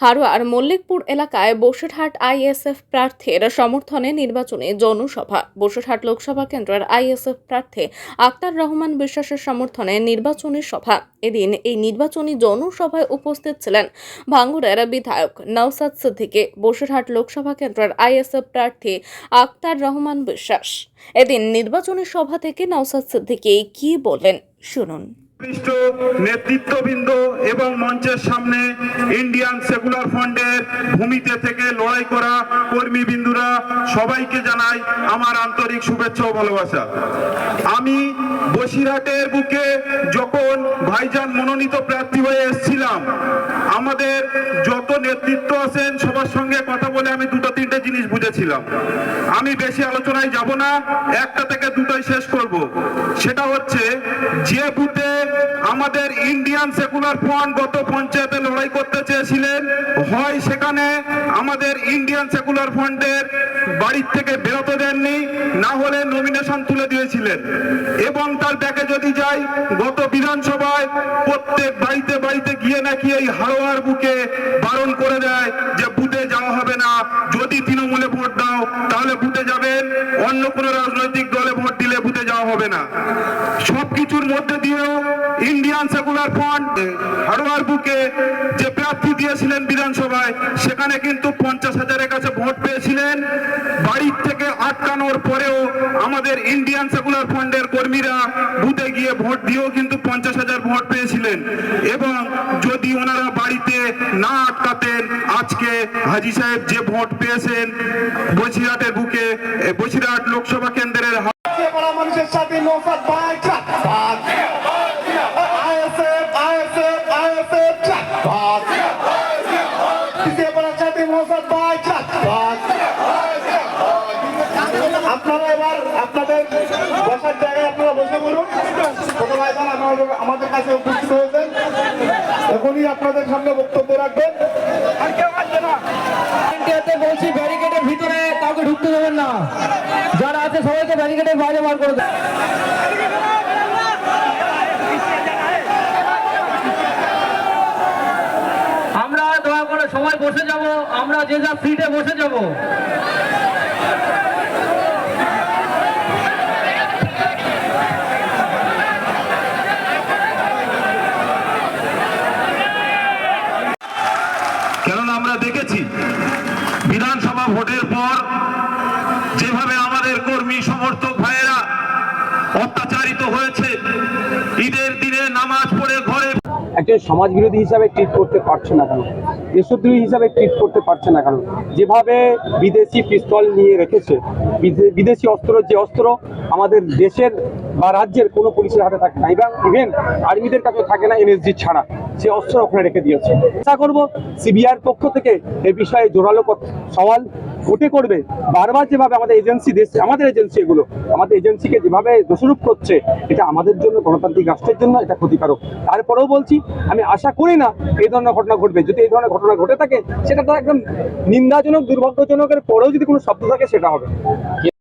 হারোয়ার মল্লিকপুর এলাকায় বসিরহাট আইএসএফ প্রার্থীর সমর্থনে নির্বাচনী জনসভা। বসিরহাট লোকসভা কেন্দ্রের আইএসএফ প্রার্থী আক্তার রহমান বিশ্বাসের সমর্থনে নির্বাচনী সভা। এদিন এই নির্বাচনী জনসভায় উপস্থিত ছিলেন ভাঙ্গুরের বিধায়ক নওসাদ সিদ্দিকী, বসিরহাট লোকসভা কেন্দ্রের আইএসএফ প্রার্থী আক্তার রহমান বিশ্বাস। এদিন নির্বাচনী সভা থেকে নওসাদ সিদ্দিকী কি বলেন শুনুন। বিশিষ্ট নেতৃত্ববৃন্দ এবং মঞ্চের সামনে ইন্ডিয়ান সেকুলার ফ্রন্টের ভূমিতে থেকে লড়াই করা কর্মীবৃন্দুরা সবাইকে জানাই আমার আন্তরিক শুভেচ্ছা ও ভালোবাসা। আমি বসিরহাটের বুকে যখন ভাইজান মনোনীত প্রার্থী হয়ে এসেছিলাম, আমাদের যত নেতৃত্ব আছেন সবার সঙ্গে কথা বলে আমি দুটো তিনটে জিনিস বুঝেছিলাম। আমি বেশি আলোচনায় যাব না, একটা থেকে দুটোই শেষ করব। সেটা হচ্ছে যে বুথে আমাদের ইন্ডিয়ান সেকুলার ফ্রন্ট গত পঞ্চায়েতে লড়াই করতে চেয়েছিলেন। হয় সেখানে আমাদের ইন্ডিয়ান সেকুলার ফ্রন্টের বাড়ির থেকে বেরোতে দেননি, না হলে নমিনেশন তুলে দিয়েছিলেন। এবং তার ব্যাকে যদি যাই, গত বিধানসভায় প্রত্যেক বাড়িতে বাড়িতে গিয়ে নাকি এই হারোয়ার বুকে বারণ করে দেয় যে বুথে যাওয়া হবে না। যদি তৃণমূলে ভোট দাও, তাহলে বুথে যাবেন। অন্য কোনো রাজনৈতিক দলে ভোট দিলে বুথে যাওয়া হবে না। সবকিছুর মধ্যে দিয়েও ইন্ডিয়ান সেকুলার ফ্রন্ট হারোয়ার বুকে যে প্রার্থী দিয়েছিলেন বিধানসভায়, সেখানে কিন্তু পঞ্চাশ হাজারের কাছে ভোট পেয়েছিলেন। বাড়ির থেকে আটকানোর পরেও আমাদের ইন্ডিয়ান সেকুলার ফ্রন্টের কর্মীরা বুথে গিয়ে ভোট দিয়েও কিন্তু পঞ্চাশ হাজার ভোট পেয়েছিলেন। এবং যদি ওনারা বাড়িতে না আটকাতেন, আজকে হাজি সাহেব যে ভোট পেয়েছেন বসিরহাটের বুকে বসিরহাট লোকসভা কেন্দ্রের মানুষের সাথে নৌসাদ ভাই ট্রাকবাজ আইএসএফ আইএসএফ আইএসএফ ট্রাকবাজ পিছিয়ে পড়ার সাথে নৌসাদ ভাই ট্রাকবাজ আপনারা এবার আপনাদের বসার জায়গায় আপনারা বসে পড়ুন আমাদের আমাদের কাছে উপস্থিত হয়েছেন এখনই আপনাদের সামনে বক্তব্য রাখবেন ইন্ডিয়াতে বলছি ব্যারিকেডের ভিতরে ঢুকতে দেবেন না। যারা আছে সবাইকে ব্যারিকেডের বাইরে বার করে দেন। আমরা দয়া করে সবাই বসে যাব, আমরা যে যা সিটে বসে যাব। কেননা আমরা দেখেছি বিধানসভা ভোটের পর ঈদের দিনে নামাজ পড়ে ঘরে একজন সমাজ বিরোধী হিসাবে ট্রিট করতে পারছে না কেন? দেশদ্রোহী হিসাবে ট্রিট করতে পারছে না কেন? যেভাবে বিদেশি পিস্তল নিয়ে রেখেছে বিদেশি অস্ত্র যে অস্ত্র আমাদের দেশের বা রাজ্যের কোনো পুলিশের হাতে থাকে না। এবং ইভেন আর্মিদের কাছে থাকে না এনএসজি ছাড়া। সে অস্ত্র ওখানে রেখে দিয়েছে। আশা করব সিবিআইয়ের পক্ষ থেকে এ বিষয়ে জোরালো সওয়াল উঠে করবে। বারবার যেভাবে আমাদের এজেন্সি দেশ আমাদের এজেন্সি এগুলো, আমাদের এজেন্সিকে যেভাবে দোষরূপ করছে, এটা আমাদের জন্য গণতান্ত্রিক রাষ্ট্রের জন্য এটা ক্ষতিকারক। তারপরেও বলছি, আমি আশা করি না এই ধরনের ঘটনা ঘটবে। যদি এই ধরনের ঘটনা ঘটে থাকে, সেটা তো একদম নিন্দাজনক, দুর্ভাগ্যজনকের পরেও যদি কোনো শব্দ থাকে, সেটা হবে।